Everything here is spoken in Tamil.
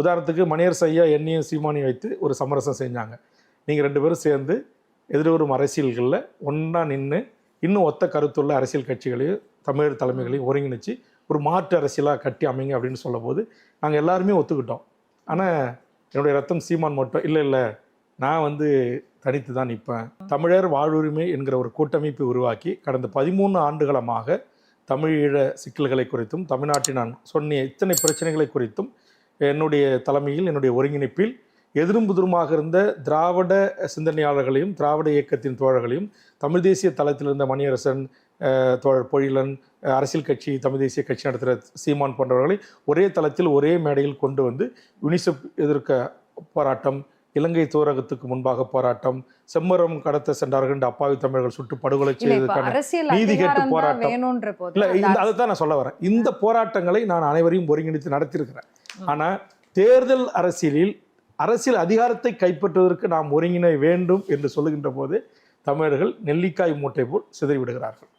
உதாரணத்துக்கு மணியரசு ஐயா என்னையும் சீமானியும் வைத்து ஒரு சமரசம் செஞ்சாங்க. நீங்கள் ரெண்டு பேரும் சேர்ந்து எதிர்வரும் அரசியல்களில் ஒன்றா நின்று இன்னும் ஒத்த கருத்துள்ள அரசியல் கட்சிகளையும் தமிழர் தலைமைகளையும் ஒருங்கிணைச்சு ஒரு மாற்று அரசியலாக கட்டி அமைங்க அப்படின்னு சொல்லும்போது நாங்கள் எல்லாருமே ஒத்துக்கிட்டோம். ஆனால் என்னுடைய ரத்தம் சீமான் மட்டும் இல்லை இல்லை நான் வந்து தனித்து தான் நிற்பேன் தமிழர் வாழ்வுரிமை என்கிற ஒரு கூட்டமைப்பை உருவாக்கி கடந்த பதிமூணு ஆண்டுகளமாக தமிழீழ சிக்கல்களை குறித்தும் தமிழ்நாட்டில் நான் சொன்னிய இத்தனை பிரச்சனைகளை குறித்தும் என்னுடைய தலைமையில் என்னுடைய ஒருங்கிணைப்பில் எதிரும் புதிருமாக இருந்த திராவிட சிந்தனையாளர்களையும் திராவிட இயக்கத்தின் தோழர்களையும் தமிழ் தேசிய தளத்தில் இருந்த மணியரசன் தோழர் பொழிலன் அரசியல் கட்சி தமிழ் தேசிய கட்சி நடத்துகிற சீமான் போன்றவர்களை ஒரே தளத்தில் ஒரே மேடையில் கொண்டு வந்து யுனிசெப் எதிர்க்க போராட்டம் இலங்கை தூரகத்துக்கு முன்பாக போராட்டம் செம்மரம் கடத்த சென்றார்கள் என்று அப்பாவி தமிழர்கள் சுட்டு படுகொலை அரசியல் நீதி கேட்டு போராட்டம். இல்ல இந்த அதை தான் நான் சொல்ல வரேன் இந்த போராட்டங்களை நான் அனைவரையும் ஒருங்கிணைத்து நடத்தியிருக்கிறேன் ஆனால் தேர்தல் அரசியலில் அரசியல் அதிகாரத்தை கைப்பற்றுவதற்கு நாம் ஒருங்கிணை வேண்டும் என்று சொல்லுகின்ற போது தமிழர்கள் நெல்லிக்காய் மூட்டை போல் சிதறிவிடுகிறார்கள்